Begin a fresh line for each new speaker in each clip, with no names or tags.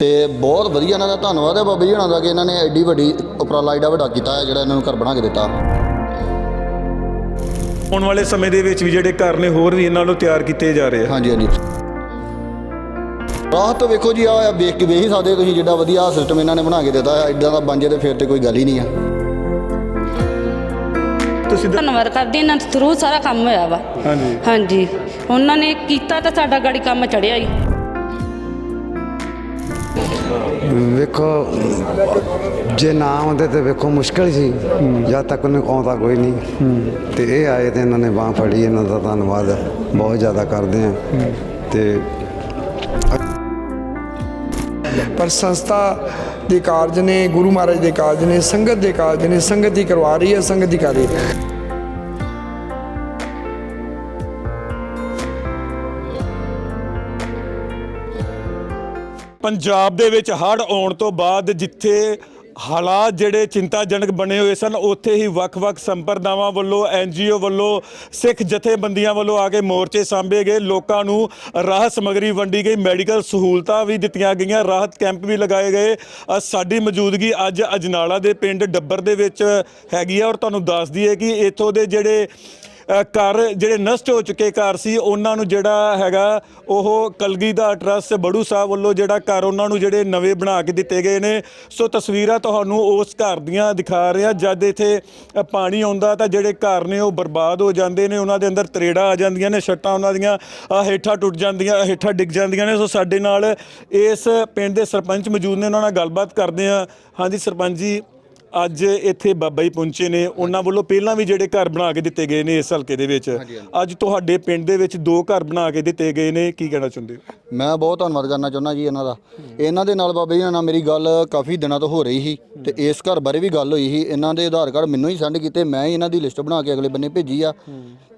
ਤੇ ਬਹੁਤ ਵਧੀਆ ਇਹਨਾਂ ਦਾ ਧੰਨਵਾਦ ਹੈ ਬਾਬਾ ਜੀ ਹੁਣਾਂ ਦਾ ਕਿ ਇਹਨਾਂ ਨੇ ਐਡੀ ਵੱਡੀ ਉਪਰਾਲਾ ਐਡਾ ਵੱਡਾ ਕੀਤਾ ਹੈ ਜਿਹੜਾ ਇਹਨਾਂ ਨੂੰ ਘਰ ਬਣਾ ਕੇ ਦਿੱਤਾ।
ਆਉਣ ਵਾਲੇ ਸਮੇਂ ਦੇ ਵਿੱਚ ਵੀ ਜਿਹੜੇ ਘਰ ਨੇ ਹੋਰ ਵੀ ਇਹਨਾਂ ਨੂੰ ਤਿਆਰ ਕੀਤੇ ਜਾ ਰਹੇ ਆ।
ਹਾਂਜੀ ਹਾਂਜੀ। ਰਾਹਤ ਵੇਖੋ ਜੀ ਆ ਵੇਖ ਕੇ ਵੇਖ ਹੀ ਸਕਦੇ ਹੋ ਤੁਸੀਂ ਜਿੱਡਾ ਵਧੀਆ ਸਿਸਟਮ ਇਹਨਾਂ ਨੇ ਬਣਾ ਕੇ ਦਿੱਤਾ ਹੈ। ਇਦਾਂ ਦਾ ਬਣ ਜੇ ਤੇ ਫਿਰ ਤੇ ਕੋਈ ਗੱਲ ਹੀ ਨਹੀਂ ਆ।
ਤੁਸੀਂ ਦ-
ਧੰਨਵਾਦ ਕਰਦੀ ਇਹਨਾਂ ਦੇ ਥਰੂ ਸਾਰਾ ਕੰਮ ਹੋਇਆ ਵਾ।
ਹਾਂਜੀ।
ਹਾਂਜੀ। ਉਹਨਾਂ ਨੇ ਕੀਤਾ ਤਾਂ ਸਾਡਾ ਗਾੜੀ ਕੰਮ ਚੜਿਆ ਹੀ।
ਵੇਖੋ, ਜੇ ਨਾ ਆਉਂਦੇ ਤੇ ਵੇਖੋ ਮੁਸ਼ਕਲ ਸੀ ਜਦ ਤੱਕ ਉਹਨੂੰ ਆਉਂਦਾ ਕੋਈ ਨਹੀਂ। ਤੇ ਇਹ ਆਏ ਤੇ ਇਹਨਾਂ ਨੇ ਬਾਹ ਫੜੀ, ਇਹਨਾਂ ਦਾ ਧੰਨਵਾਦ। ਬਹੁਤ ਜ਼ਿਆਦਾ ਕਰਦੇ ਆ। ਤੇ
ਪਰ ਸੰਸਥਾ ਦੇ ਕਾਰਜ ਨੇ, ਗੁਰੂ ਮਹਾਰਾਜ ਦੇ ਕਾਰਜ ਨੇ, ਸੰਗਤ ਦੇ ਕਾਰਜ ਨੇ, ਸੰਗਤ ਹੀ ਕਰਵਾ ਰਹੀ ਹੈ, ਸੰਗਤ ਹੀ ਕਰ ਰਹੀ ਹੈ।
ਪੰਜਾਬ ਦੇ ਵਿੱਚ ਹੜ੍ਹ ਆਉਣ ਤੋਂ ਬਾਅਦ ਜਿੱਥੇ ਹਾਲਾਤ ਜਿਹੜੇ ਚਿੰਤਾਜਨਕ ਬਣੇ ਹੋਏ ਸਨ, ਉੱਥੇ ਹੀ ਵੱਖ-ਵੱਖ ਸੰਪਰਦਾਵਾਂ ਵੱਲੋਂ ਐਨਜੀਓ ਵੱਲੋਂ, ਸਿੱਖ ਜਥੇਬੰਦੀਆਂ ਵੱਲੋਂ ਆ ਕੇ ਮੋਰਚੇ ਸਾਂਭੇ ਗਏ। ਲੋਕਾਂ ਨੂੰ ਰਾਹਤ ਸਮਗਰੀ ਵੰਡੀ ਗਈ, ਮੈਡੀਕਲ ਸਹੂਲਤਾਂ ਵੀ ਦਿੱਤੀਆਂ ਗਈਆਂ, ਰਾਹਤ ਕੈਂਪ ਵੀ ਲਗਾਏ ਗਏ। ਸਾਡੀ ਮੌਜੂਦਗੀ ਅੱਜ ਅਜਨਾਲਾ ਦੇ ਪਿੰਡ ਡੱਬਰ ਦੇ ਵਿੱਚ ਹੈਗੀ ਆ ਔਰ ਤੁਹਾਨੂੰ ਦੱਸ ਦਈਏ ਕਿ ਇੱਥੋਂ ਦੇ ਜਿਹੜੇ ਘਰ ਜਿਹੜੇ ਨਸ਼ਟ ਹੋ ਚੁੱਕੇ ਘਰ ਸੀ, ਉਹਨਾਂ ਨੂੰ ਜਿਹੜਾ ਹੈਗਾ ਉਹ ਕਲਗੀ ਦਾ ਟਰਸਟ ਬੜੂ ਸਾਹਿਬ ਵੱਲੋਂ ਜਿਹੜਾ ਘਰ ਉਹਨਾਂ ਨੂੰ ਜਿਹੜੇ ਨਵੇਂ ਬਣਾ ਕੇ ਦਿੱਤੇ ਗਏ ਨੇ। ਸੋ ਤਸਵੀਰਾਂ ਤੁਹਾਨੂੰ ਉਸ ਘਰ ਦੀਆਂ ਦਿਖਾ ਰਿਹਾ। ਜਦ ਇੱਥੇ ਪਾਣੀ ਆਉਂਦਾ ਤਾਂ ਜਿਹੜੇ ਘਰ ਨੇ ਉਹ ਬਰਬਾਦ ਹੋ ਜਾਂਦੇ ਨੇ। ਉਹਨਾਂ ਦੇ ਅੰਦਰ ਤਰੇੜਾਂ ਆ ਜਾਂਦੀਆਂ ਨੇ ਛੱਟਾਂ ਉਹਨਾਂ ਦੀਆਂ ਹੇਠਾਂ ਟੁੱਟ ਜਾਂਦੀਆਂ ਹੇਠਾਂ ਡਿੱਗ ਜਾਂਦੀਆਂ ਨੇ। ਸੋ ਸਾਡੇ ਨਾਲ ਇਸ ਪਿੰਡ ਦੇ ਸਰਪੰਚ ਮੌਜੂਦ ਨੇ, ਉਹਨਾਂ ਨਾਲ ਗੱਲਬਾਤ ਕਰਦੇ ਆ ਹਾਂਜੀ, ਸਰਪੰਚ ਜੀ ਅੱਜ ਇੱਥੇ ਬਾਬਾ ਜੀ ਪਹੁੰਚੇ ਨੇ। ਉਹਨਾਂ ਵੱਲੋਂ ਪਹਿਲਾਂ ਵੀ ਜਿਹੜੇ ਘਰ ਬਣਾ ਕੇ ਦਿੱਤੇ ਗਏ ਨੇ ਇਸ ਹਲਕੇ ਦੇ ਵਿੱਚ। ਅੱਜ ਤੁਹਾਡੇ ਪਿੰਡ ਦੇ ਵਿੱਚ ਦੋ ਘਰ ਬਣਾ ਕੇ ਦਿੱਤੇ ਗਏ ਨੇ। ਕੀ ਕਹਿਣਾ ਚਾਹੁੰਦੇ ਹੋ?
ਮੈਂ ਬਹੁਤ ਧੰਨਵਾਦ ਕਰਨਾ ਚਾਹੁੰਦਾ ਜੀ ਇਹਨਾਂ ਦਾ। ਇਹਨਾਂ ਦੇ ਨਾਲ ਬਾਬਾ ਜੀ ਨਾਲ ਮੇਰੀ ਗੱਲ ਕਾਫੀ ਦਿਨਾਂ ਤੋਂ ਹੋ ਰਹੀ ਸੀ ਤੇ ਇਸ ਘਰ ਬਾਰੇ ਵੀ ਗੱਲ ਹੋਈ ਸੀ। ਇਹਨਾਂ ਦੇ ਆਧਾਰ ਕਾਰਡ ਮੈਨੂੰ ਹੀ ਸੈਂਡ ਕੀਤੇ। ਮੈਂ ਹੀ ਇਹਨਾਂ ਦੀ ਲਿਸਟ ਬਣਾ ਕੇ ਅਗਲੇ ਬੰਨੇ ਭੇਜੀ ਆ।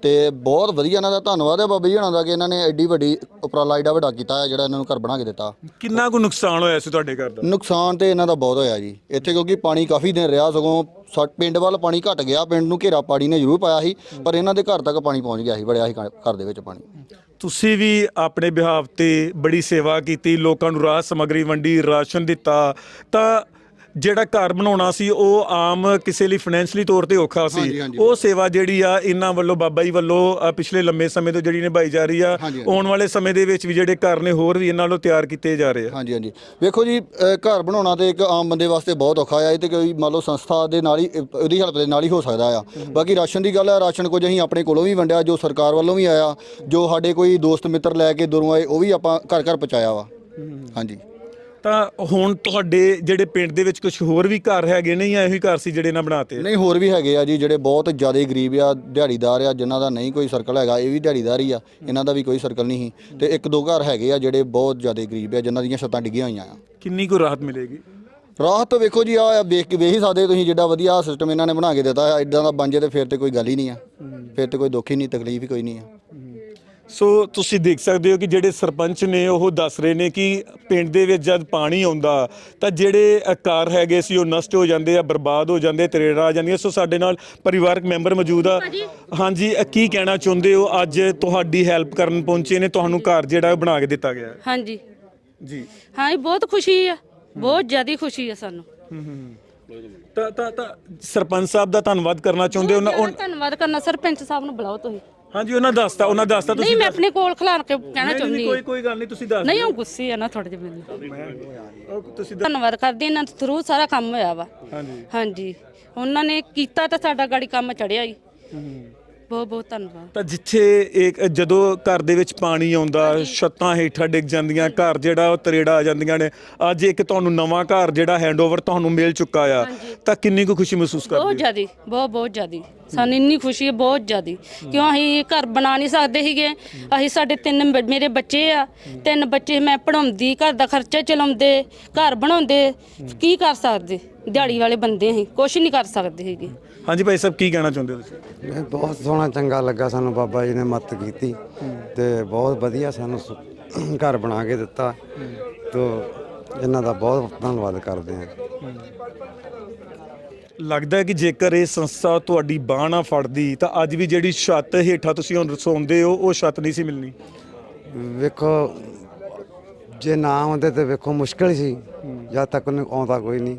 ਤੇ ਬਹੁਤ ਵਧੀਆ ਇਹਨਾਂ ਦਾ ਧੰਨਵਾਦ ਹੈ ਬਾਬਾ ਜੀ ਹੁਣਾਂ ਦਾ ਕਿ ਇਹਨਾਂ ਨੇ ਐਡੀ ਵੱਡੀ ਉਪਰਾਲਾ ਐਡਾ ਵੱਡਾ ਕੀਤਾ ਹੈ ਜਿਹੜਾ ਇਹਨਾਂ ਨੂੰ ਘਰ ਬਣਾ ਕੇ ਦਿੱਤਾ।
ਕਿੰਨਾ ਕੁ ਨੁਕਸਾਨ ਹੋਇਆ ਸੀ ਤੁਹਾਡੇ ਘਰ ਦਾ?
ਨੁਕਸਾਨ ਤੇ ਇਹਨਾਂ ਦਾ ਬਹੁਤ ਹੋਇਆ ਜੀ। ਇੱਥੇ ਕਿਉਂਕਿ ਪਾਣੀ ਕਾਫੀ ਦਿਨ ਰਿਹਾ ਸਗੋਂ ਸਾ- ਪਿੰਡ ਵੱਲ ਪਾਣੀ ਘਟ ਗਿਆ। ਪਿੰਡ ਨੂੰ ਘੇਰਾ ਪਾਣੀ ਨੇ ਜ਼ਰੂਰ ਪਾਇਆ ਸੀ, ਪਰ ਇਹਨਾਂ ਦੇ ਘਰ ਤੱਕ ਪਾਣੀ ਪਹੁੰਚ ਗਿਆ ਸੀ ਬੜਿਆ ਸੀ ਘਰ ਘਰ ਦੇ ਵਿੱਚ ਪਾਣੀ।
ਤੁਸੀਂ ਵੀ ਆਪਣੇ ਬਿਹਾਵ ਤੇ ਬੜੀ ਸੇਵਾ ਕੀਤੀ, ਲੋਕਾਂ ਨੂੰ ਰਾਹਤ ਸਮਗਰੀ ਵੰਡੀ, ਰਾਸ਼ਨ ਦਿੱਤਾ। ਤਾਂ ਜਿਹੜਾ ਘਰ ਬਣਾਉਣਾ ਸੀ ਉਹ ਆਮ ਕਿਸੇ ਲਈ ਫਾਈਨੈਂਸ਼ਲੀ ਤੌਰ ਤੇ ਔਖਾ ਸੀ।
ਹਾਂਜੀ।
ਉਹ ਸੇਵਾ ਜਿਹੜੀ ਆ ਇਹਨਾਂ ਵੱਲੋਂ ਬਾਬਾ ਜੀ ਵੱਲੋਂ ਅ, ਪਿਛਲੇ ਲੰਮੇ ਸਮੇਂ ਤੋਂ ਜਿਹੜੀ ਨਿਭਾਈ ਜਾ ਰਹੀ ਆ
ਹਾਂਜੀ, ਹਾਂਜੀ।
ਆਉਣ ਵਾਲੇ ਸਮੇਂ ਦੇ ਵਿੱਚ ਵੀ ਜਿਹੜੇ ਘਰ ਨੇ ਹੋਰ ਵੀ ਇਹਨਾਂ ਵੱਲੋਂ ਤਿਆਰ ਕੀਤੇ ਜਾ ਰਹੇ ਆ।
ਹਾਂਜੀ ਹਾਂਜੀ। ਵੇਖੋ ਜੀ ਅ, ਘਰ ਬਣਾਉਣਾ ਤੇ ਇੱਕ ਆਮ ਬੰਦੇ ਵਾਸਤੇ ਬਹੁਤ ਔਖਾ ਆ। ਇਹ ਤੇ ਕੋਈ ਮੰਨ ਲਓ ਸੰਸਥਾ ਦੇ ਨਾਲ ਹੀ ਅ, ਉਹਦੀ ਹੈਲਪ ਦੇ ਨਾਲ ਹੀ ਹੋ ਸਕਦਾ ਆ। ਬਾਕੀ ਰਾਸ਼ਨ ਦੀ ਗੱਲ ਹੈ ਰਾਸ਼ਨ ਕੁਝ ਅਸੀਂ ਆਪਣੇ ਕੋਲੋਂ ਵੀ ਵੰਡਿਆ ਜੋ ਸਰਕਾਰ ਵੱਲੋਂ ਵੀ ਆਇਆ ਜੋ ਸਾਡੇ ਕੋਈ ਦੋਸਤ ਮਿੱਤਰ ਲੈ ਕੇ ਦੂਰੋਂ ਆਏ ਉਹ ਵੀ ਆਪਾਂ ਘਰ ਘਰ ਪਹੁੰਚਾਇਆ ਵਾ। ਹਾਂਜੀ।
ਤਾਂ ਹੁਣ ਤੁਹਾਡੇ ਜਿਹੜੇ ਪਿੰਡ ਦੇ ਵਿੱਚ ਕੁਝ ਹੋਰ ਵੀ ਘਰ ਹੈਗੇ ਨੇ ਜਾਂ ਇਹੋ ਘਰ ਸੀ ਜਿਹੜੇ ਇਹਨਾਂ ਬਣਾਤੇ?
ਨਹੀਂ ਹੋਰ ਵੀ ਹੈਗੇ ਆ ਜੀ ਜਿਹੜੇ ਬਹੁਤ ਜ਼ਿਆਦਾ ਗਰੀਬ ਆ ਦਿਹਾੜੀਦਾਰ ਆ ਜਿਨ੍ਹਾਂ ਦਾ ਨਹੀਂ ਕੋਈ ਸਰਕਲ ਹੈਗਾ ਇਹ ਵੀ ਦਿਹਾੜੀਦਾਰ ਹੀ ਆ ਇਹਨਾਂ ਦਾ ਵੀ ਕੋਈ ਸਰਕਲ ਨਹੀਂ ਸੀ। ਤੇ ਇੱਕ ਦੋ ਘਰ ਹੈਗੇ ਆ ਜਿਹੜੇ ਬਹੁਤ ਜ਼ਿਆਦਾ ਗਰੀਬ ਆ ਜਿਨ੍ਹਾਂ ਦੀਆਂ ਛੱਤਾਂ ਡਿੱਗੀਆਂ ਹੋਈਆਂ ਆ।
ਕਿੰਨੀ ਕੁ ਰਾਹਤ ਮਿਲੇਗੀ?
ਰਾਹਤ ਵੇਖੋ ਜੀ ਆ ਵੇਖ ਕੇ ਵੇਖ ਹੀ ਸਕਦੇ ਤੁਸੀਂ ਜਿੱਡਾ ਵਧੀਆ ਸਿਸਟਮ ਇਹਨਾਂ ਨੇ ਬਣਾ ਕੇ ਦਿੱਤਾ ਹੈ ਇਦਾਂ ਦਾ ਬਣ ਜੇ ਤੇ ਫਿਰ ਤੇ ਕੋਈ ਗੱਲ ਹੀ ਨਹੀਂ ਆ। ਫਿਰ ਤੇ ਕੋਈ ਦੁੱਖ ਹੀ ਨਹੀਂ ਤਕਲੀਫ ਹੀ ਕੋਈ ਨਹੀਂ ਆ।
ਸੋ ਤੁਸੀਂ ਦੇਖ ਸਕਦੇ ਹੋ ਕਿ ਜਿਹੜੇ ਸਰਪੰਚ ਨੇ ਉਹ ਦੱਸ ਰਹੇ ਨੇ ਕਿ ਪਿੰਡ ਦੇ ਵਿੱਚ ਜਦ ਪਾਣੀ ਆਉਂਦਾ ਤਾਂ ਜਿਹੜੇ ਘਰ ਹੈਗੇ ਸੀ ਉਹ ਨਸ਼ਟ ਹੋ ਜਾਂਦੇ ਆ ਬਰਬਾਦ ਹੋ ਜਾਂਦੇ ਤਰੇੜਾਂ ਆ ਜਾਂਦੀਆਂ। ਸੋ ਸਾਡੇ ਨਾਲ ਪਰਿਵਾਰਕ ਮੈਂਬਰ ਮੌਜੂਦ ਆ। ਹਾਂਜੀ ਅ, ਕੀ ਕਹਿਣਾ ਚਾਹੁੰਦੇ ਹੋ? ਅੱਜ ਤੁਹਾਡੀ ਹੈਲਪ ਕਰਨ ਪਹੁੰਚੇ ਨੇ ਤੁਹਾਨੂੰ ਘਰ ਜਿਹੜਾ ਉਹ ਬਣਾ ਕੇ ਦਿੱਤਾ ਗਿਆ ਹੈ।
ਹਾਂਜੀ।
ਜੀ।
ਹਾਂ ਜੀ ਬਹੁਤ ਖੁਸ਼ੀ ਆ। ਬਹੁਤ ਜ਼ਿਆਦਾ ਖੁਸ਼ੀ ਆ ਸਾਨੂੰ।
ਤਾਂ ਤਾਂ ਤਾਂ ਸਰਪੰਚ ਸਾਹਿਬ ਦਾ ਧੰਨਵਾਦ ਕਰਨਾ ਚਾਹੁੰਦੇ ਹੋ ਨਾ?
ਧੰਨਵਾਦ ਕਰਨਾ। ਸਰਪੰਚ ਸਾਹਿਬ ਨੂੰ ਬੁਲਾਓ ਤੁਸੀਂ।
ਹਾਂਜੀ ਉਹਨਾਂ ਦੱਸਤਾ ਉਹਨਾਂ ਦੱਸਤਾ
ਨਹੀਂ
ਤੁਸੀਂ
ਮੈਂ ਆਪਣੇ ਕੋਲ ਖਿਲਾਰ ਕੇ ਕਹਿਣਾ
ਨਹੀਂ,
ਚਾਹੁੰਦੀ
ਨਹੀਂ, ਕੋਈ ਕੋਈ ਗੱਲ ਨਹੀਂ ਤੁਸੀਂ ਦੱਸ
ਨਹੀਂ ਉਹ ਗੁੱਸੇ ਆ ਨਾ ਥੋੜੇ ਜਿਹਾ ਮੈਨੂੰ।
ਉਹ ਤੁਸੀਂ ਦੱਸ-
ਧੰਨਵਾਦ ਕਰਦੀ ਇਹਨਾਂ ਦੇ ਥਰੂ ਸਾਰਾ ਕੰਮ ਹੋਇਆ ਵਾ।
ਹਾਂਜੀ।
ਹਾਂਜੀ। ਉਹਨਾਂ ਨੇ ਕੀਤਾ ਤਾਂ ਸਾਡਾ ਗਾੜੀ ਕੰਮ ਚੜਿਆ ਹੀ। ਬਹੁਤ ਬਹੁਤ ਧੰਨਵਾਦ।
ਤਾਂ ਜਿੱਥੇ ਇੱਕ ਜਦੋਂ ਘਰ ਦੇ ਵਿੱਚ ਪਾਣੀ ਆਉਂਦਾ ਛੱਤਾਂ ਹੇਠਾਂ ਡਿੱਗ ਜਾਂਦੀਆਂ ਘਰ ਜਿਹੜਾ ਉਹ ਤਰੇੜਾ ਆ ਜਾਂਦੀਆਂ ਨੇ। ਅੱਜ ਇੱਕ ਤੁਹਾਨੂੰ ਨਵਾਂ ਘਰ ਜਿਹੜਾ ਹੈਂਡਓਵਰ ਤੁਹਾਨੂੰ ਮਿਲ ਚੁੱਕਾ ਆ। ਤਾਂ ਕਿੰਨੀ ਕੁ ਖੁਸ਼ੀ ਮਹਿਸੂਸ
ਬਹੁਤ
ਕਰਦੇ ਹੋ?
ਜ਼ਿਆਦੀ ਬਹੁਤ ਬਹੁਤ ਜ਼ਿਆਦੀ। ਸਾਨੂੰ ਇੰਨੀ ਖੁਸ਼ੀ ਹੈ ਬਹੁਤ ਜ਼ਿਆਦੀ। ਕਿਉਂ ਅਸੀਂ ਘਰ ਬਣਾ ਨਹੀਂ ਸਕਦੇ ਸੀਗੇ? ਅਸੀਂ ਸਾਡੇ ਤਿੰਨ ਬ- ਮੇਰੇ ਬੱਚੇ ਆ। ਤਿੰਨ ਬੱਚੇ ਮੈਂ ਪੜਾਉਂਦੀ ਘਰ ਦਾ ਖਰਚਾ ਚਲਾਉਂਦੇ ਘਰ ਬਣਾਉਂਦੇ। ਕੀ ਕਰ ਸਕਦੇ? ਦਿਹਾੜੀ ਵਾਲੇ ਬੰਦੇ ਅਸੀਂ ਕੁਝ ਨਹੀਂ ਕਰ ਸਕਦੇ ਸੀਗੇ
ਹਾਂਜੀ ਭਾਈ ਸਾਹਿਬ ਕੀ ਕਹਿਣਾ ਚਾਹੁੰਦੇ ਹੋ ਤੁਸੀਂ?
ਇਹ ਬਹੁਤ ਸੋਹਣਾ ਚੰਗਾ ਲੱਗਾ ਸਾਨੂੰ ਬਾਬਾ ਜੀ ਨੇ ਮਦਦ ਕੀਤੀ ਤੇ ਬਹੁਤ ਵਧੀਆ ਸਾਨੂੰ ਸੁ- ਘਰ ਬਣਾ ਕੇ ਦਿੱਤਾ ਤੋ ਇਹਨਾਂ ਦਾ ਬਹੁਤ ਧੰਨਵਾਦ ਕਰਦੇ ਹਾਂ।
ਲੱਗਦਾ ਹੈ ਕਿ ਜੇਕਰ ਇਹ ਸੰਸਥਾ ਤੁਹਾਡੀ ਬਾਹ ਨਾ ਫੜਦੀ ਤਾਂ ਅੱਜ ਵੀ ਜਿਹੜੀ ਛੱਤ ਹੇਠਾਂ ਤੁਸੀਂ ਹੁਣ ਸੌਂਦੇ ਹੋ ਉਹ ਛੱਤ ਨਹੀਂ ਸੀ ਮਿਲਣੀ।
ਵੇਖੋ ਜੇ ਨਾ ਆਉਂਦੇ ਤੇ ਵੇਖੋ ਮੁਸ਼ਕਲ ਸੀ ਜਦ ਤੱਕ ਉਹਨੂੰ ਆਉਂਦਾ ਕੋਈ ਨਹੀਂ।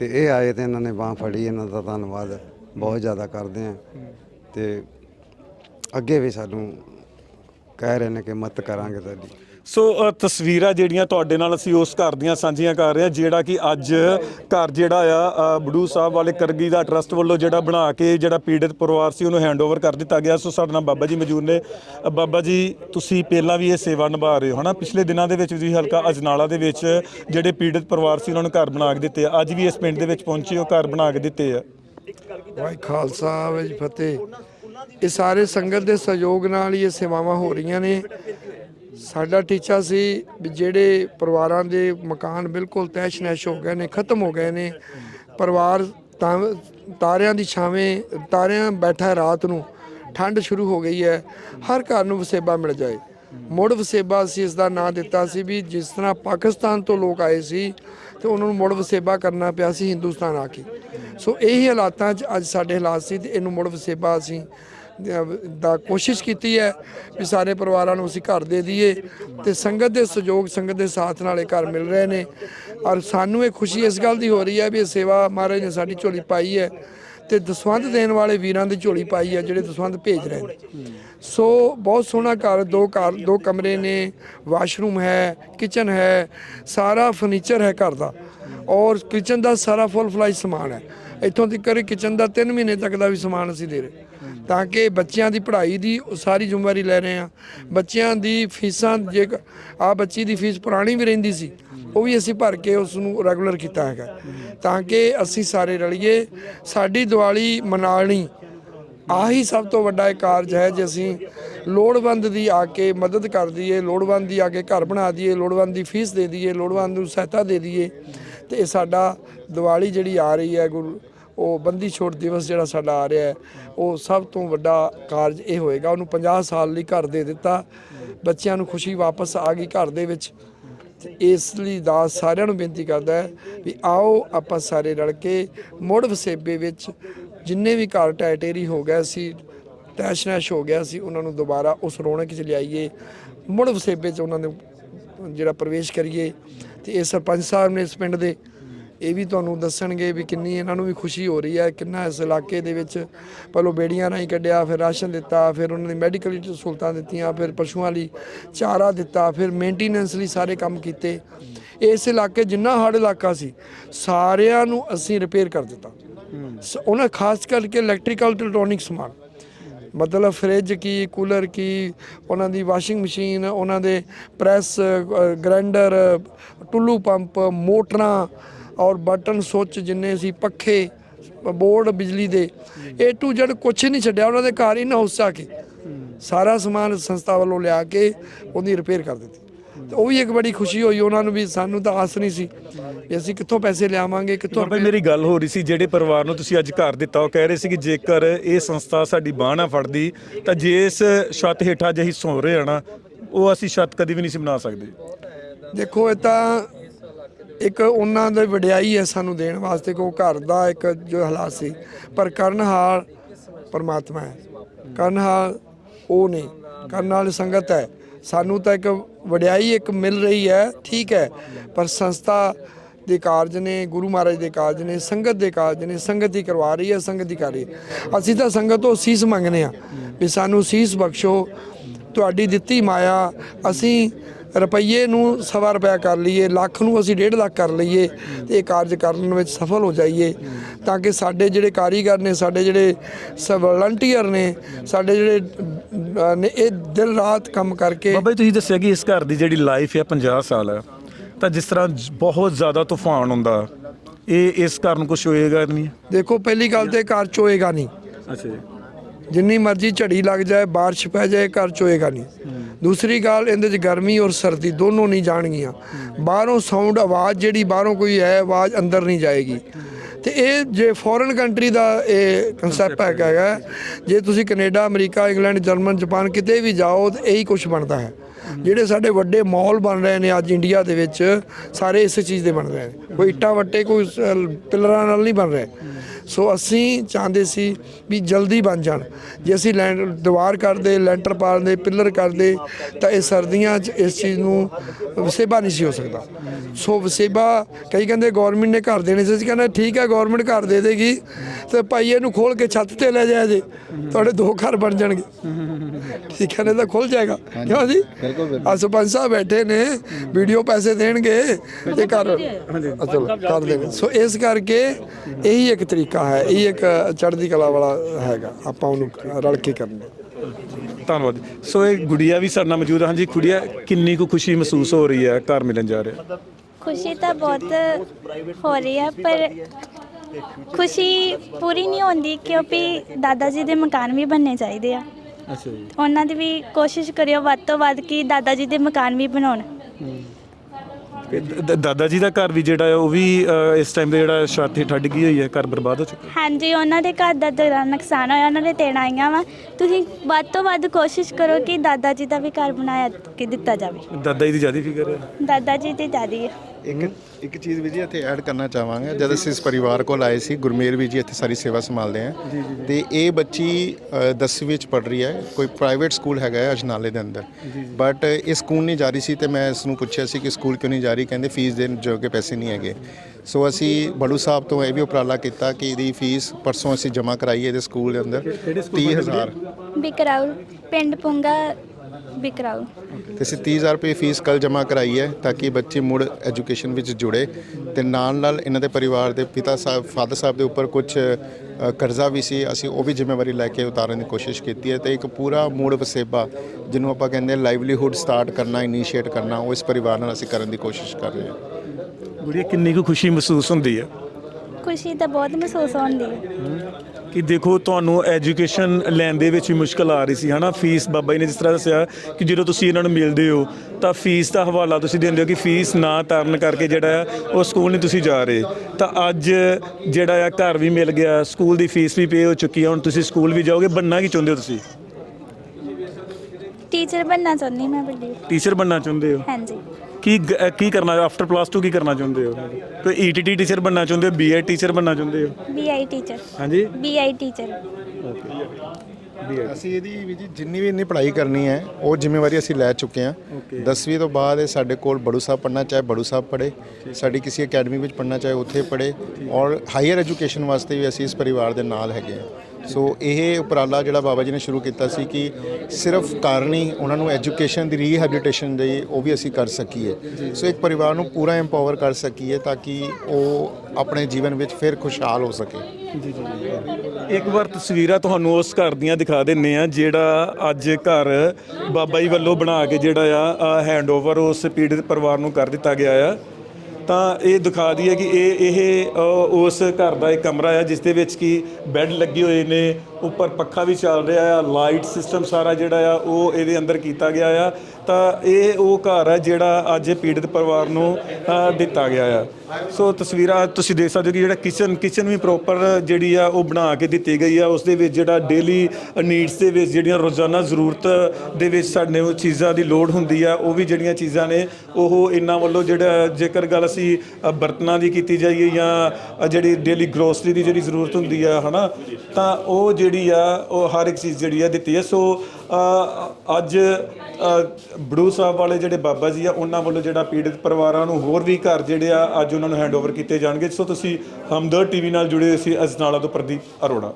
ਤੇ ਇਹ ਆਏ ਤੇ ਇਹਨਾਂ ਨੇ ਬਾਹ ਫੜੀ, ਇਹਨਾਂ ਦਾ ਧੰਨਵਾਦ ਬਹੁਤ ਜ਼ਿਆਦਾ ਕਰਦੇ ਆ ਤੇ ਅੱਗੇ ਵੀ ਸਾਨੂੰ ਕਹਿ ਰਹੇ ਨੇ ਕਿ ਮਤ ਕਰਾਂਗੇ ਤੁਹਾਡੀ
ਸੋ ਅ, ਤਸਵੀਰਾਂ ਜਿਹੜੀਆਂ ਤੁਹਾਡੇ ਨਾਲ ਅਸੀਂ ਉਸ ਘਰ ਦੀਆਂ ਸਾਂਝੀਆਂ ਕਰ ਰਹੇ ਹਾਂ ਜਿਹੜਾ ਕਿ ਅੱਜ ਘਰ ਜਿਹੜਾ ਆ ਅ, ਬੜੂ ਸਾਹਿਬ ਵਾਲੇ ਕਰਗੀ ਦਾ ਟਰਸਟ ਵੱਲੋਂ ਜਿਹੜਾ ਬਣਾ ਕੇ ਜਿਹੜਾ ਪੀੜਤ ਪਰਿਵਾਰ ਸੀ ਉਹਨੂੰ ਹੈਂਡਓਵਰ ਕਰ ਦਿੱਤਾ ਗਿਆ। ਸੋ ਸਾਡੇ ਨਾਲ ਬਾਬਾ ਜੀ ਮੌਜੂਦ ਨੇ। ਅ, ਬਾਬਾ ਜੀ ਤੁਸੀਂ ਪਹਿਲਾਂ ਵੀ ਇਹ ਸੇਵਾ ਨਿਭਾ ਰਹੇ ਹੋ ਹਨਾ? ਪਿਛਲੇ ਦਿਨਾਂ ਦੇ ਵਿੱਚ ਤੁਸੀਂ ਹਲਕਾ ਅਜਨਾਲਾ ਦੇ ਵਿੱਚ ਜਿਹੜੇ ਪੀੜਤ ਪਰਿਵਾਰ ਸੀ ਉਹਨਾਂ ਨੂੰ ਘਰ ਬਣਾ ਕੇ ਦਿੱਤੇ ਆ। ਅੱਜ ਵੀ ਇਸ ਪਿੰਡ ਦੇ ਵਿੱਚ ਪਹੁੰਚੇ ਹੋ ਘਰ ਬਣਾ ਕੇ ਦਿੱਤੇ ਆ।
ਵਾਹਿ ਖਾਲਸਾ ਵਾਹਿ ਜੀ ਫਤਿਹ। ਇਹ ਸਾਰੇ ਸੰਗਤ ਦੇ ਸਹਿਯੋਗ ਨਾਲ ਹੀ ਇਹ ਸੇਵਾਵਾਂ ਹੋ ਰਹੀਆਂ ਨੇ। ਸਾਡਾ ਟੀਚਾ ਸੀ ਵੀ ਜਿਹੜੇ ਪਰਿਵਾਰਾਂ ਦੇ ਮਕਾਨ ਬਿਲਕੁਲ ਤੈਸ਼ ਨੈਸ਼ ਹੋ ਗਏ ਨੇ, ਖਤਮ ਹੋ ਗਏ ਨੇ। ਪਰਿਵਾਰ ਤਾਂ- ਤਾਰਿਆਂ ਦੀ ਛਾਵੇਂ, ਤਾਰਿਆਂ ਬੈਠਾ ਰਾਤ ਨੂੰ, ਠੰਡ ਸ਼ੁਰੂ ਹੋ ਗਈ ਹੈ। ਹਰ ਘਰ ਨੂੰ ਵਸੇਬਾ ਮਿਲ ਜਾਏ। ਮੁੜ ਵਸੇਬਾ ਅਸੀਂ ਇਸ ਦਾ ਨਾਂ ਦਿੱਤਾ ਸੀ ਵੀ ਜਿਸ ਤਰ੍ਹਾਂ ਪਾਕਿਸਤਾਨ ਤੋਂ ਲੋਕ ਆਏ ਸੀ ਤੇ ਉਹਨਾਂ ਨੂੰ ਮੁੜ ਵਸੇਬਾ ਕਰਨਾ ਪਿਆ ਸੀ ਹਿੰਦੁਸਤਾਨ ਆ ਕੇ। ਸੋ ਇਹੀ ਹਾਲਾਤਾਂ 'ਚ ਅੱਜ ਸਾਡੇ ਹਾਲਾਤ ਸੀ ਤੇ ਇਹਨੂੰ ਮੁੜ ਵਸੇਬਾ ਅਸੀਂ ਦਾ ਕੋਸ਼ਿਸ਼ ਕੀਤੀ ਹੈ ਵੀ ਸਾਰੇ ਪਰਿਵਾਰਾਂ ਨੂੰ ਅਸੀਂ ਘਰ ਦੇ ਦਈਏ ਤੇ ਸੰਗਤ ਦੇ ਸਹਿਯੋਗ, ਸੰਗਤ ਦੇ ਸਾਥ ਨਾਲ ਇਹ ਘਰ ਮਿਲ ਰਹੇ ਨੇ। ਔਰ ਸਾਨੂੰ ਇਹ ਖੁਸ਼ੀ ਇਸ ਗੱਲ ਦੀ ਹੋ ਰਹੀ ਹੈ ਵੀ ਇਹ ਸੇਵਾ ਮਹਾਰਾਜ ਨੇ ਸਾਡੀ ਝੋਲੀ ਪਾਈ ਹੈ ਤੇ ਦਸਵੰਧ ਦੇਣ ਵਾਲੇ ਵੀਰਾਂ ਦੀ ਝੋਲੀ ਪਾਈ ਹੈ ਜਿਹੜੇ ਦਸਵੰਧ ਭੇਜ ਰਹੇ ਨੇ। ਸੋ ਬਹੁਤ ਸੋਹਣਾ ਘਰ, ਦੋ ਘਰ, ਦੋ ਕਮਰੇ ਨੇ, ਵਾਸ਼ਰੂਮ ਹੈ, ਕਿਚਨ ਹੈ, ਸਾਰਾ ਫਰਨੀਚਰ ਹੈ ਘਰ ਦਾ। ਔਰ ਕਿਚਨ ਦਾ ਸਾਰਾ ਫੁੱਲ ਫਲਾਈ ਸਮਾਨ ਹੈ। ਇੱਥੋਂ ਤੱਕ ਕਿਚਨ ਦਾ 3 ਮਹੀਨੇ ਤੱਕ ਦਾ ਵੀ ਸਮਾਨ ਅਸੀਂ ਦੇ ਰਹੇ। ਤਾਂ ਕਿ ਬੱਚਿਆਂ ਦੀ ਪੜ੍ਹਾਈ ਦੀ ਉਹ ਸਾਰੀ ਜ਼ਿੰਮੇਵਾਰੀ ਲੈ ਰਹੇ ਹਾਂ। ਬੱਚਿਆਂ ਦੀ ਫੀਸਾਂ ਜੇ ਆ ਬੱਚੀ ਦੀ ਫੀਸ ਪੁਰਾਣੀ ਵੀ ਰਹਿੰਦੀ ਸੀ, ਉਹ ਵੀ ਅਸੀਂ ਭਰ ਕੇ ਉਸ ਨੂੰ ਰੈਗੂਲਰ ਕੀਤਾ ਹੈਗਾ। ਤਾਂ ਕਿ ਅਸੀਂ ਸਾਰੇ ਰਲੀਏ। ਸਾਡੀ ਦੀਵਾਲੀ ਮਨਾਣੀ ਆਹੀ ਸਭ ਤੋਂ ਵੱਡਾ ਇੱਕ ਕਾਰਜ ਹੈ ਜੇ ਅਸੀਂ ਲੋੜਵੰਦ ਦੀ ਆ ਕੇ ਮਦਦ ਕਰ ਦਈਏ, ਲੋੜਵੰਦ ਦੀ ਆ ਕੇ ਘਰ ਬਣਾ ਦਈਏ, ਲੋੜਵੰਦ ਦੀ ਫੀਸ ਦੇ ਦਈਏ, ਲੋੜਵੰਦ ਨੂੰ ਸਹਾਇਤਾ ਦੇ ਦਈਏ। ਤੇ ਇਹ ਸਾਡਾ ਦੀਵਾਲੀ ਜਿਹੜੀ ਆ ਰਹੀ ਹੈ ਗੁਰੂ ਉਹ ਬੰਦੀ ਛੋੜ ਦਿਵਸ ਜਿਹੜਾ ਸਾਡਾ ਆ ਰਿਹਾ ਉਹ ਸਭ ਤੋਂ ਵੱਡਾ ਕਾਰਜ ਇਹ ਹੋਏਗਾ। ਉਹਨੂੰ 50 ਸਾਲ ਲਈ ਘਰ ਦੇ ਦਿੱਤਾ। ਬੱਚਿਆਂ ਨੂੰ ਖੁਸ਼ੀ ਵਾਪਸ ਆ ਗਈ ਘਰ ਦੇ ਵਿੱਚ। ਇਸ ਲਈ ਦਾਸ ਸਾਰਿਆਂ ਨੂੰ ਬੇਨਤੀ ਕਰਦਾ ਹੈ ਵੀ ਆਓ ਆਪਾਂ ਸਾਰੇ ਰਲ ਕੇ ਮੁੜ ਵਸੇਬੇ ਵਿੱਚ ਜਿੰਨੇ ਵੀ ਘਰ ਟੈਟੇਰੀ ਹੋ ਗਿਆ ਸੀ ਤੈਸ਼ ਨੈਸ਼ ਹੋ ਗਿਆ ਸੀ, ਉਹਨਾਂ ਨੂੰ ਦੁਬਾਰਾ ਉਸ ਰੌਣਕ 'ਚ ਲਿਆਈਏ। ਮੁੜ ਵਸੇਬੇ 'ਚ ਉਹਨਾਂ ਦੇ ਜਿਹੜਾ ਪ੍ਰਵੇਸ਼ ਕਰੀਏ। ਤੇ ਇਹ ਸਰਪੰਚ ਸਾਹਿਬ ਨੇ ਇਸ ਪਿੰਡ ਦੇ ਇਹ ਵੀ ਤੁਹਾਨੂੰ ਦੱਸਣਗੇ ਵੀ ਕਿੰਨੀ ਇਹਨਾਂ ਨੂੰ ਵੀ ਖੁਸ਼ੀ ਹੋ ਰਹੀ ਹੈ, ਕਿੰਨਾ ਇਸ ਇਲਾਕੇ ਦੇ ਵਿੱਚ ਪਹਿਲੋਂ ਬੇੜੀਆਂ ਰਾਹੀਂ ਕੱਢਿਆ, ਫਿਰ ਰਾਸ਼ਨ ਦਿੱਤਾ, ਫਿਰ ਉਹਨਾਂ ਨੇ ਮੈਡੀਕਲ ਸਹੂਲਤਾਂ ਦਿੱਤੀਆਂ, ਫਿਰ ਪਸ਼ੂਆਂ ਲਈ ਚਾਰਾ ਦਿੱਤਾ, ਫਿਰ ਮੇਨਟੇਨੈਂਸ ਲਈ ਸਾਰੇ ਕੰਮ ਕੀਤੇ। ਇਸ ਇਲਾਕੇ ਜਿੰਨਾ ਹੜ ਇਲਾਕਾ ਸੀ, ਸਾਰਿਆਂ ਨੂੰ ਅਸੀਂ ਰਿਪੇਅਰ ਕਰ ਦਿੱਤਾ। ਸ- ਉਹਨਾਂ ਖਾਸ ਕਰਕੇ ਇਲੈਕਟ੍ਰੀਕਲ ਤੇ ਇਲੈਕਟ੍ਰੋਨਿਕ ਸਮਾਨ। ਮਤਲਬ ਫ੍ਰਿਜ ਕੀ ਕੂਲਰ ਕੀ ਉਹਨਾਂ ਦੀ ਵਾਸ਼ਿੰਗ ਮਸ਼ੀਨ ਉਹਨਾਂ ਦੇ ਪ੍ਰੈਸ ਗ੍ਰਾਈਂਡਰ ਟੁੱਲੂ ਪੰਪ ਮੋਟਰਾਂ ਔਰ ਬਟਨ ਸੁੱਚ ਜਿੰਨੇ ਸੀ ਪੱਖੇ ਬੋਰਡ ਬਿਜਲੀ ਦੇ A to Z ਕੁਛ ਨਹੀਂ ਛੱਡਿਆ ਉਹਨਾਂ ਦੇ ਘਰ ਹੀ ਨਾ ਹੁੱਸਾ ਕੇ। ਸਾਰਾ ਸਮਾਨ ਸੰਸਥਾ ਵੱਲੋਂ ਲਿਆ ਕੇ ਉਹਦੀ ਰਿਪੇਅਰ ਕਰ ਦਿੱਤੀ। ਤੇ ਉਹ ਵੀ ਇੱਕ ਬੜੀ ਖੁਸ਼ੀ ਹੋਈ ਉਹਨਾਂ ਨੂੰ ਵੀ ਸਾਨੂੰ ਤਾਂ ਆਸ ਨਹੀਂ ਸੀ ਵੀ ਅਸੀਂ ਕਿੱਥੋਂ ਪੈਸੇ ਲਿਆਵਾਂਗੇ ਕਿੱਥੋਂ
ਬਾਬਾ ਮੇਰੀ ਗੱਲ ਹੋ ਰਹੀ ਸੀ ਜਿਹੜੇ ਪਰਿਵਾਰ ਨੂੰ ਤੁਸੀਂ ਅੱਜ ਘਰ ਦਿੱਤਾ ਉਹ ਕਹਿ ਰਹੇ ਸੀ ਕਿ ਜੇਕਰ ਇਹ ਸੰਸਥਾ ਸਾਡੀ ਬਾਂਹ ਨਾ ਫੜਦੀ ਤਾਂ ਜੇ ਇਸ ਛੱਤ ਹੇਠਾਂ ਜਿਹੀ ਸੌ ਰਹੇ ਆ ਨਾ ਉਹ ਅਸੀਂ ਛੱਤ ਕਦੀ ਵੀ ਨਹੀਂ ਸੀ ਬਣਾ ਸਕਦੇ।
ਦੇਖੋ ਇਹ ਤਾਂ ਇੱਕ ਉਹਨਾਂ ਦੀ ਵਡਿਆਈ ਹੈ ਸਾਨੂੰ ਦੇਣ ਵਾਸਤੇ ਕਿ ਘਰ ਦਾ ਇੱਕ ਜੋ ਹਾਲਾਤ ਸੀ। ਪਰ ਕਰਨਹਾਰ ਪਰਮਾਤਮਾ ਹੈ। ਕਰਨਹਾਰ ਉਹ ਨਹੀਂ। ਕਰਨਹਾਰ ਸੰਗਤ ਹੈ। ਸਾਨੂੰ ਤਾਂ ਇੱਕ ਵਡਿਆਈ ਇੱਕ ਮਿਲ ਰਹੀ ਹੈ, ਠੀਕ ਹੈ। ਪਰ ਸੰਸਥਾ ਦੇ ਕਾਰਜ ਨੇ, ਗੁਰੂ ਮਹਾਰਾਜ ਦੇ ਕਾਰਜ ਨੇ, ਸੰਗਤ ਦੇ ਕਾਰਜ ਨੇ, ਸੰਗਤ ਹੀ ਕਰਵਾ ਰਹੀ ਹੈ, ਸੰਗਤ ਹੀ ਕਰ ਰਹੀ ਹੈ। ਅਸੀਂ ਤਾਂ ਸੰਗਤ ਤੋਂ ਸੀਸ ਮੰਗਨੇ ਆ ਵੀ ਸਾਨੂੰ ਸੀਸ ਬਖਸ਼ੋ, ਤੁਹਾਡੀ ਦਿੱਤੀ ਮਾਇਆ, ਅਸੀਂ ਰੁਪਈਏ ਨੂੰ ਸਵਾ ਰੁਪਇਆ ਕਰ ਲਈਏ ਲੱਖ ਨੂੰ ਅਸੀਂ ਡੇਢ ਲੱਖ ਕਰ ਲਈਏ ਤੇ ਇਹ ਕਾਰਜ ਕਰਨ ਵਿੱਚ ਸਫਲ ਹੋ ਜਾਈਏ। ਤਾਂ ਕਿ ਸਾਡੇ ਜਿਹੜੇ ਕਾਰੀਗਰ ਨੇ ਸਾਡੇ ਜਿਹੜੇ ਵਲੰਟੀਅਰ ਨੇ ਸਾਡੇ ਜਿਹੜੇ ਨੇ ਇਹ ਦਿਨ ਰਾਤ ਕੰਮ ਕਰਕੇ
ਬਾਬਾ ਜੀ ਤੁਸੀਂ ਦੱਸਿਆ ਕਿ ਇਸ ਘਰ ਦੀ ਜਿਹੜੀ ਲਾਈਫ ਹੈ 50 ਸਾਲ ਹੈ। ਤਾਂ ਜਿਸ ਤਰ੍ਹਾਂ ਬਹੁਤ ਜ਼ਿਆਦਾ ਤੂਫਾਨ ਹੁੰਦਾ ਇਹ ਇਸ ਘਰ ਨੂੰ ਕੁਝ ਹੋਏਗਾ ਨਹੀਂ?
ਦੇਖੋ ਪਹਿਲੀ ਗੱਲ ਤੇ ਘਰ ਚੋਏਗਾ ਨਹੀਂ।
ਅੱਛਾ ਜੀ।
ਜਿੰਨੀ ਮਰਜ਼ੀ ਝੜੀ ਲੱਗ ਜਾਏ ਬਾਰਿਸ਼ ਪੈ ਜਾਏ ਘਰ ਚੋਏਗਾ ਨਹੀਂ। ਦੂਸਰੀ ਗੱਲ ਇਹਦੇ 'ਚ ਗਰਮੀ ਔਰ ਸਰਦੀ ਦੋਨੋਂ ਨਹੀਂ ਜਾਣਗੀਆਂ। ਬਾਹਰੋਂ ਸਾਊਂਡ ਆਵਾਜ਼ ਜਿਹੜੀ ਬਾਹਰੋਂ ਕੋਈ ਹੈ ਆਵਾਜ਼ ਅੰਦਰ ਨਹੀਂ ਜਾਏਗੀ। ਤੇ ਇਹ ਜੇ ਫੋਰਨ ਕੰਟਰੀ ਦਾ ਇਹ ਕਨਸੈਪਟ ਹੈਗਾ ਜੇ ਤੁਸੀਂ Canada America England German Japan ਕਿਤੇ ਵੀ ਜਾਓ ਤੇ ਇਹੀ ਕੁਝ ਬਣਦਾ ਹੈ। ਜਿਹੜੇ ਸਾਡੇ ਵੱਡੇ ਮਾਲ ਬਣ ਰਹੇ ਨੇ ਅੱਜ ਇੰਡੀਆ ਦੇ ਵਿੱਚ ਸਾਰੇ ਇਸੇ ਚੀਜ਼ ਦੇ ਬਣ ਰਹੇ ਨੇ। ਕੋਈ ਇੱਟਾਂ ਵੱਟੇ ਕੋਈ ਪਿਲਰਾਂ ਨਾਲ ਨਹੀਂ ਬਣ ਰਹੇ। ਸੋ ਅਸੀਂ ਚਾਹੁੰਦੇ ਸੀ ਵੀ ਜਲਦੀ ਬਣ ਜਾਣ। ਜੇ ਅਸੀਂ ਲੈਂਡ ਦੀਵਾਰ ਕਰਦੇ ਲੈਂਟਰ ਪਾਉਂਦੇ ਪਿੱਲਰ ਕਰਦੇ ਤਾਂ ਇਹ ਸਰਦੀਆਂ 'ਚ ਇਸ ਚੀਜ਼ ਨੂੰ ਵਸੇਬਾ ਨਹੀਂ ਸੀ ਹੋ ਸਕਦਾ। ਸੋ ਵਸੇਬਾ ਕਈ ਕਹਿੰਦੇ ਗਵਰਨਮੈਂਟ ਨੇ ਘਰ ਦੇਣੇ ਸੀ ਅਸੀਂ ਕਹਿੰਦੇ ਠੀਕ ਹੈ ਗਵਰਨਮੈਂਟ ਘਰ ਦੇ ਦੇਗੀ ਤੇ ਭਾਈ ਇਹਨੂੰ ਖੋਲ ਕੇ ਛੱਤ ਤੇ ਲੈ ਜਾਇਆ ਜੇ ਤੁਹਾਡੇ ਦੋ ਘਰ ਬਣ ਜਾਣਗੇ। ਠੀਕ ਹੈ ਨਾ ਤਾਂ ਖੁੱਲ ਜਾਏਗਾ। ਕਿਉਂ ਜੀ? ਆ ਸਰਪੰਚ ਸਾਹਿਬ ਬੈਠੇ ਨੇ ਵੀਡੀਓ ਪੈਸੇ ਦੇਣਗੇ ਤੇ ਕਰ ਚਲੋ ਕਰ ਦੇਣਗੇ ਸੋ ਇਸ ਕਰਕੇ ਇਹੀ ਇੱਕ ਤਰੀਕਾ ਹੈ ਇਹ ਇੱਕ ਚੜ੍ਹਦੀ ਕਲਾ ਵਾਲਾ ਹੈਗਾ ਆਪਾਂ ਉਹਨੂੰ ਰਲ ਕੇ ਕਰਨਾ।
ਧੰਨਵਾਦ ਸੋ ਇਹ ਗੁੜੀਆ ਵੀ ਸਾਡੇ ਨਾਲ ਮੌਜੂਦ ਹੈ। ਹਾਂਜੀ ਗੁੜੀਆ ਕਿੰਨੀ ਕੁ ਖੁਸ਼ੀ ਮਹਿਸੂਸ ਹੋ ਰਹੀ ਹੈ ਘਰ ਮਿਲਣ ਜਾ ਰਿਹਾ?
ਖੁਸ਼ੀ ਤਾਂ ਬਹੁਤ ਹੋ ਰਹੀ ਹੈ ਪਰ ਖੁਸ਼ੀ ਪੂਰੀ ਨਹੀਂ ਹੁੰਦੀ ਕਿਉਂਕਿ ਦਾਦਾ ਜੀ ਦੇ ਮਕਾਨ ਵੀ ਬਣਨੇ ਚਾਹੀਦੇ ਆ।
ਅੱਛਾ ਜੀ।
ਉਹਨਾਂ ਦੀ ਵੀ ਕੋਸ਼ਿਸ਼ ਕਰਿਓ ਵੱਧ ਤੋਂ ਵੱਧ ਕਿ ਦਾਦਾ ਜੀ ਦੇ ਮਕਾਨ ਵੀ ਬਣਾਉਣ।
ਦਾਦਾ ਜੀ ਦਾ ਘਰ ਵੀ ਜਿਹੜਾ ਉਹ ਵੀ ਅ, ਇਸ ਟਾਈਮ ਤੇ ਜਿਹੜਾ ਛਾਤੀ ਠੱਡ ਗਈ ਹੋਈ ਹੈ ਘਰ ਬਰਬਾਦ ਹੋ ਚੁੱਕਾ
ਹਾਂਜੀ ਉਹਨਾਂ ਦੇ ਘਰ ਦਾ ਜਿਹੜਾ ਨੁਕਸਾਨ ਹੋਇਆ ਉਹਨਾਂ ਦੇ ਤੇੜ ਆਈਆਂ ਵਾ। ਤੁਸੀਂ ਵੱਧ ਤੋਂ ਵੱਧ ਕੋਸ਼ਿਸ਼ ਕਰੋ ਕਿ ਦਾਦਾ ਜੀ ਦਾ ਵੀ ਘਰ ਬਣਾਇਆ ਕਿ ਦਿੱਤਾ ਜਾਵੇ।
ਦਾਦਾ ਜੀ ਦੀ ਜ਼ਿਆਦਾ ਫਿਕਰ ਹੈ।
ਦਾਦਾ ਜੀ ਦੀ ਦਾਦੀ ਹੈ।
ਇੱਕ ਇੱਕ ਚੀਜ਼ ਵੀ ਜੀ ਇੱਥੇ ਐਡ ਕਰਨਾ ਚਾਹਾਂਗਾ। ਜਦ ਅਸੀਂ ਇਸ ਪਰਿਵਾਰ ਕੋਲ ਆਏ ਸੀ ਗੁਰਮੇਰ ਵੀ ਜੀ ਇੱਥੇ ਸਾਰੀ ਸੇਵਾ ਸੰਭਾਲਦੇ ਆ। ਤੇ ਇਹ ਬੱਚੀ 10ਵੀਂ ਵਿੱਚ ਪੜ ਰਹੀ ਹੈ। ਕੋਈ ਪ੍ਰਾਈਵੇਟ ਸਕੂਲ ਹੈਗਾ ਹੈ ਅਜਨਾਲੇ ਦੇ ਅੰਦਰ। ਬਟ ਇਹ ਸਕੂਲ ਨਹੀਂ ਜਾ ਰਹੀ ਸੀ ਤੇ ਮੈਂ ਇਸ ਨੂੰ ਪੁੱਛਿਆ ਸੀ ਕਿ ਸਕੂਲ ਕਿਉਂ ਨਹੀਂ ਜਾ ਰਹੀ? ਕਹਿੰਦੇ ਫੀਸ ਦੇਣ ਜੋਗੇ ਪੈਸੇ ਨਹੀਂ ਹੈਗੇ। ਸੋ ਅਸੀਂ ਬੜੂ ਸਾਹਿਬ ਤੋਂ ਇਹ ਵੀ ਉਪਰਾਲਾ ਕੀਤਾ ਕਿ ਇਹਦੀ ਫੀਸ ਪਰਸੋਂ ਅਸੀਂ ਜਮ੍ਹਾਂ ਕਰਾਈ ਇਹਦੇ ਸਕੂਲ ਦੇ ਅੰਦਰ 30000
ਬਿਕਰਾਉਲ ਪਿੰਡ ਪੁੰਗਾ ਬਿਕਰਾਉਲ
ਤੇ ਅਸੀਂ 30000 ਰੁਪਏ ਫੀਸ ਕੱਲ ਜਮ੍ਹਾਂ ਕਰਾਈ ਹੈ ਤਾਂ ਕਿ ਬੱਚੇ ਮੁੜ ਐਜੂਕੇਸ਼ਨ ਵਿੱਚ ਜੁੜੇ ਤੇ ਨਾਲ ਨਾਲ ਇਹਨਾਂ ਦੇ ਪਰਿਵਾਰ ਦੇ ਪਿਤਾ ਸਾਹਿਬ ਫਾਦਰ ਸਾਹਿਬ ਦੇ ਉੱਪਰ ਕੁਝ ਕਰਜ਼ਾ ਵੀ ਸੀ। ਅਸੀਂ ਉਹ ਵੀ ਜ਼ਿੰਮੇਵਾਰੀ ਲੈ ਕੇ ਉਤਾਰਨ ਦੀ ਕੋਸ਼ਿਸ਼ ਕੀਤੀ ਹੈ ਤੇ ਇੱਕ ਪੂਰਾ ਮੂੜ ਵਸੇਬਾ ਜਿਹਨੂੰ ਆਪਾਂ ਕਹਿੰਦੇ ਲਾਈਵਲੀਹੁੱਡ ਸਟਾਰਟ ਕਰਨਾ ਇਨੀਸ਼ੀਏਟ ਕਰਨਾ ਉਹ ਇਸ ਪਰਿਵਾਰ ਨਾਲ ਅਸੀਂ ਕਰਨ ਦੀ ਕੋਸ਼ਿਸ਼ ਕਰ ਰਹੇ ਹਾਂ।
ਗੁੜੀਆ ਕਿੰਨੀ ਕੁ ਖੁਸ਼ੀ ਮਹਿਸੂਸ ਹੁੰਦੀ ਹੈ?
ਖੁਸ਼ੀ ਤਾਂ ਬਹੁਤ ਮਹਿਸੂਸ ਹੁੰਦੀ ਹੈ।
ਕਿ ਦੇਖੋ ਤੁਹਾਨੂੰ ਐਜੂਕੇਸ਼ਨ ਲੈਣ ਦੇ ਵਿੱਚ ਵੀ ਮੁਸ਼ਕਲ ਆ ਰਹੀ ਸੀ ਹਨਾ? ਫੀਸ ਬਾਬਾ ਜੀ ਨੇ ਜਿਸ ਤਰ੍ਹਾਂ ਦੱਸਿਆ ਕਿ ਜਦੋਂ ਤੁਸੀਂ ਇਹਨਾਂ ਨੂੰ ਮਿਲਦੇ ਹੋ ਤਾਂ ਫੀਸ ਦਾ ਹਵਾਲਾ ਤੁਸੀਂ ਦਿੰਦੇ ਹੋ ਕਿ ਫੀਸ ਨਾ ਤਾਰਨ ਕਰਕੇ ਜਿਹੜਾ ਆ ਉਹ ਸਕੂਲ ਨਹੀਂ ਤੁਸੀਂ ਜਾ ਰਹੇ। ਤਾਂ ਅੱਜ ਜਿਹੜਾ ਆ ਘਰ ਵੀ ਮਿਲ ਗਿਆ ਸਕੂਲ ਦੀ ਫੀਸ ਵੀ ਪੇ ਹੋ ਚੁੱਕੀ ਹੈ ਹੁਣ ਤੁਸੀਂ ਸਕੂਲ ਵੀ ਜਾਓਗੇ ਬੰਨਾ ਕੀ ਚਾਹੁੰਦੇ ਹੋ ਤੁਸੀਂ?
ਟੀਚਰ ਬਣਨਾ ਚਾਹੁੰਦੀ ਮੈਂ ਵੱਡੀ।
ਟੀਚਰ ਬੰਨਾ ਚਾਹੁੰਦੇ ਹੋ?
ਹਾਂਜੀ।
ਕੀ ਗ- ਕੀ ਕਰਨਾ ਆਫਟਰ ਪਲੱਸ 2 ਕੀ ਕਰਨਾ ਚਾਹੁੰਦੇ ਹੋ? ਕੋਈ ਈਟੀਟੀ ਟੀਚਰ ਬੰਨਾ ਚਾਹੁੰਦੇ ਹੋ ਬੀਐਡ ਟੀਚਰ ਬੰਨਾ ਚਾਹੁੰਦੇ ਹੋ?
ਬੀਆਈ ਟੀਚਰ
ਹਾਂਜੀ?
ਬੀਆਈ ਟੀਚਰ
ਅਸੀਂ ਇਹਦੀ ਵੀ ਜੀ ਜਿੰਨੀ ਵੀ ਇੰਨੀ ਪੜ੍ਹਾਈ ਕਰਨੀ ਹੈ ਉਹ ਜ਼ਿੰਮੇਵਾਰੀ ਅਸੀਂ ਲੈ ਚੁੱਕੇ ਹਾਂ। 10ਵੀਂ ਤੋਂ ਬਾਅਦ ਇਹ ਸਾਡੇ ਕੋਲ ਬੜੂ ਸਾਹਿਬ ਪੜ੍ਹਨਾ ਚਾਹੇ ਬੜੂ ਸਾਹਿਬ ਪੜ੍ਹੇ ਸਾਡੀ ਕਿਸੇ ਅਕੈਡਮੀ ਵਿੱਚ ਪੜ੍ਹਨਾ ਚਾਹੇ ਉੱਥੇ ਪੜ੍ਹੇ ਔਰ ਹਾਇਰ ਐਜੂਕੇਸ਼ਨ ਵਾਸਤੇ ਵੀ ਅਸੀਂ ਇਸ ਪਰਿਵਾਰ ਦੇ ਨਾਲ ਹੈਗੇ ਹਾਂ। ਸੋ ਇਹ ਉਪਰਾਲਾ ਜਿਹੜਾ ਬਾਬਾ ਜੀ ਨੇ ਸ਼ੁਰੂ ਕੀਤਾ ਸੀ ਕਿ ਸਿਰਫ ਕਾਰਨੀ ਉਹਨਾਂ ਨੂੰ ਐਜੂਕੇਸ਼ਨ ਦੀ ਰੀਹੈਬਿਲਿਟੇਸ਼ਨ ਲਈ ਉਹ ਵੀ ਅਸੀਂ ਕਰ ਸਕੀਏ। ਸੋ ਇੱਕ ਪਰਿਵਾਰ ਨੂੰ ਪੂਰਾ ਐਮਪਾਵਰ ਕਰ ਸਕੀਏ ਤਾਂ ਕਿ ਉਹ ਆਪਣੇ ਜੀਵਨ ਵਿੱਚ ਫਿਰ ਖੁਸ਼ਹਾਲ ਹੋ ਸਕੇ।
ਇੱਕ ਵਾਰ ਤਸਵੀਰਾਂ ਤੁਹਾਨੂੰ ਉਸ ਘਰ ਦੀਆਂ ਦਿਖਾ ਦਿੰਨੇ ਆ, ਜਿਹੜਾ ਅੱਜ ਘਰ ਬਾਬਾ ਜੀ ਵੱਲੋਂ ਬਣਾ ਕੇ ਜਿਹੜਾ ਆ ਹੈਂਡਓਵਰ ਉਸ ਪੀੜਤ ਪਰਿਵਾਰ ਨੂੰ ਕਰ ਦਿੱਤਾ ਗਿਆ ਆ। ਤਾਂ ਇਹ ਦਿਖਾ ਦਈਏ ਕਿ ਇਹ ਇਹ ਉਸ ਘਰ ਦਾ ਇੱਕ ਕਮਰਾ ਆ, ਜਿਸ ਦੇ ਵਿੱਚ ਕੀ ਬੈੱਡ ਲੱਗੇ ਹੋਏ ਨੇ ਉੱਪਰ ਪੱਖਾ ਵੀ ਚੱਲ ਰਿਹਾ ਆ ਲਾਈਟ ਸਿਸਟਮ ਸਾਰਾ ਜਿਹੜਾ ਆ, ਉਹ ਇਹਦੇ ਅੰਦਰ ਕੀਤਾ ਗਿਆ ਆ। ਤਾਂ ਇਹ ਉਹ ਘਰ ਆ ਜਿਹੜਾ ਅੱਜ ਪੀੜਤ ਪਰਿਵਾਰ ਨੂੰ ਦਿੱਤਾ ਗਿਆ ਆ। ਸੋ ਤਸਵੀਰਾਂ ਤੁਸੀਂ ਦੇਖ ਸਕਦੇ ਹੋ ਕਿ ਜਿਹੜਾ ਕਿਚਨ ਕਿਚਨ ਵੀ ਪ੍ਰੋਪਰ ਜਿਹੜੀ ਆ, ਉਹ ਬਣਾ ਕੇ ਦਿੱਤੀ ਗਈ ਆ। ਉਸ ਦੇ ਵਿੱਚ ਜਿਹੜਾ ਡੇਲੀ ਨੀਡਸ ਦੇ ਵਿੱਚ ਜਿਹੜੀਆਂ ਰੋਜ਼ਾਨਾ ਜ਼ਰੂਰਤ ਦੇ ਵਿੱਚ ਸਾਡੇ ਉਹ ਚੀਜ਼ਾਂ ਦੀ ਲੋੜ ਹੁੰਦੀ ਆ, ਉਹ ਵੀ ਜਿਹੜੀਆਂ ਚੀਜ਼ਾਂ ਨੇ, ਉਹ ਇਹਨਾਂ ਵੱਲੋਂ ਜਿਹੜਾ ਜੇਕਰ ਗੱਲ ਅਸੀਂ ਬਰਤਨਾਂ ਦੀ ਕੀਤੀ ਜਾਈਏ ਜਾਂ ਜਿਹੜੀ ਡੇਲੀ ਗਰੋਸਰੀ ਦੀ ਜਿਹੜੀ ਜ਼ਰੂਰਤ ਹੁੰਦੀ ਆ, ਹਨਾ, ਤਾਂ ਉਹ ਜਿਹੜੀ ਆ ਉਹ ਹਰ ਇੱਕ ਚੀਜ਼ ਜਿਹੜੀ ਆ ਦਿੱਤੀ ਹੈ। ਸੋ ਅ, ਅੱਜ ਅ, ਬੜੂ ਸਾਹਿਬ ਵਾਲੇ ਜਿਹੜੇ ਬਾਬਾ ਜੀ ਆ ਉਹਨਾਂ ਵੱਲੋਂ ਜਿਹੜਾ ਪੀੜਤ ਪਰਿਵਾਰਾਂ ਨੂੰ ਹੋਰ ਵੀ ਘਰ ਜਿਹੜੇ ਆ ਅੱਜ ਉਹਨਾਂ ਨੂੰ ਹੈਂਡਓਵਰ ਕੀਤੇ ਜਾਣਗੇ। ਸੋ ਤੁਸੀਂ ਹਮਦਰ ਟੀਵੀ ਨਾਲ ਜੁੜੇ ਹੋਏ ਸੀ ਅਜਨਾਲਾ ਤੋਂ ਪ੍ਰਦੀਪ ਅਰੋੜਾ।